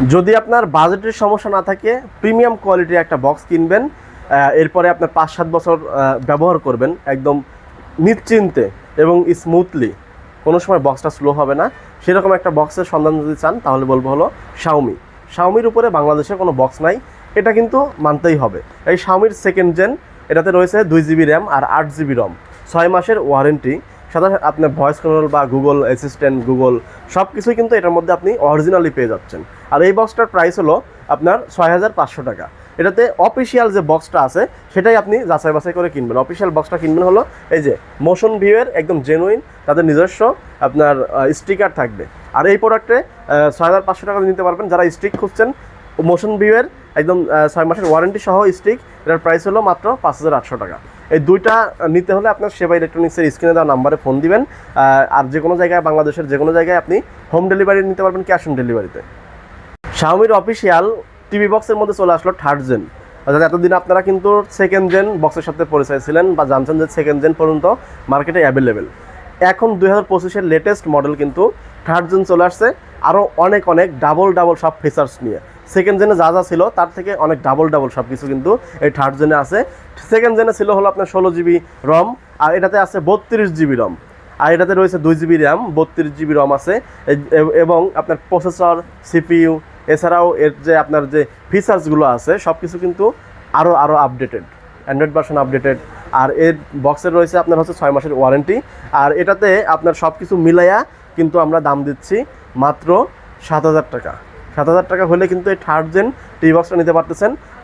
যদি আপনার বাজেটের সমস্যা না থাকে প্রিমিয়াম কোয়ালিটির একটা বক্স কিনবেন এরপরে আপনার পাঁচ সাত বছর ব্যবহার করবেন একদম নিশ্চিন্তে এবং স্মুথলি কোনো সময় বক্সটা স্লো হবে না। সেরকম একটা বক্সের সন্ধান যদি চান, তাহলে বলব হলো শাওমি শাওমির উপরে বাংলাদেশে কোনো বক্স নাই। এটা কিন্তু মানতেই হবে। এই শাওমির সেকেন্ড জেন এটাতে রয়েছে দুই জিবি র্যাম আর আট জিবি রম ছয় মাসের ওয়ারেন্টি সাধারণত আপনার ভয়েস কন্ট্রোল বা গুগল অ্যাসিস্ট্যান্ট গুগল সব কিছুই কিন্তু এটার মধ্যে আপনি অরিজিনালি পেয়ে যাচ্ছেন। আর এই বক্সটার প্রাইস হলো আপনার ছয় হাজার পাঁচশো টাকা। এটাতে অফিসিয়াল যে বক্সটা আছে, সেটাই আপনি যাচাই বাছাই করে কিনবেন। অফিসিয়াল বক্সটা কিনবেন হলো এই যে মোশন ভিউয়ের একদম জেনুইন তাদের নিজস্ব আপনার স্টিকার থাকবে। আর এই প্রোডাক্টে ছয় হাজার পাঁচশো টাকা নিতে পারবেন। যারা স্টিক খুঁজছেন মোশন ভিউয়ের একদম ছয় মাসের ওয়ারেন্টি সহ স্টিক এটার প্রাইস হলো মাত্র পাঁচ হাজার আটশো টাকা। এই দুইটা নিতে হলে আপনার সেবা ইলেকট্রনিক্সের স্ক্রিনে দেওয়া নাম্বারে ফোন দিবেন। আর যে কোনো জায়গায়, বাংলাদেশের যে কোনো জায়গায় আপনি হোম ডেলিভারি নিতে পারবেন ক্যাশ অন ডেলিভারিতে শাওমির অফিসিয়াল টিভি বক্সের মধ্যে চলে আসলো থার্ড জেন অর্থাৎ এতদিন আপনারা কিন্তু সেকেন্ড জেন বক্সের সাথে পরিচয় ছিলেন বা জানছেন যে সেকেন্ড জেন পর্যন্ত মার্কেটে অ্যাভেলেবেল এখন দুই হাজার পঁচিশের লেটেস্ট মডেল কিন্তু থার্ড জেন চলে আসছে। আরও অনেক অনেক ডাবল ডাবল সব ফিচার্স নিয়ে। সেকেন্ড জেনে যা যা ছিল, তার থেকে অনেক ডাবল ডাবল সব কিছু কিন্তু এই থার্ড জেনে আছে। সেকেন্ড জেনে ছিল হলো আপনার ষোলো জিবি রম আর এটাতে আছে বত্রিশ জিবি রম আর এটাতে রয়েছে দুই জিবি র্যাম বত্রিশ জিবি রম আছে। এবং আপনার প্রসেসর সিপিইউ এছাড়াও এর যে আপনার যে ফিচার্সগুলো আছে সব কিছু কিন্তু আরও আরও আপডেটেড অ্যান্ড্রয়েড ভার্সন আপডেটেড আর এর বক্সের রয়েছে আপনার হচ্ছে ছয় মাসের ওয়ারেন্টি আর এটাতে আপনার সব কিছু মিলাইয়া কিন্তু আমরা দাম দিচ্ছি মাত্র সাত হাজার টাকা। সাত হাজার টাকা হলে কিন্তু এই থার্ড জেন টি বক্সটা নিতে পারতেছেন।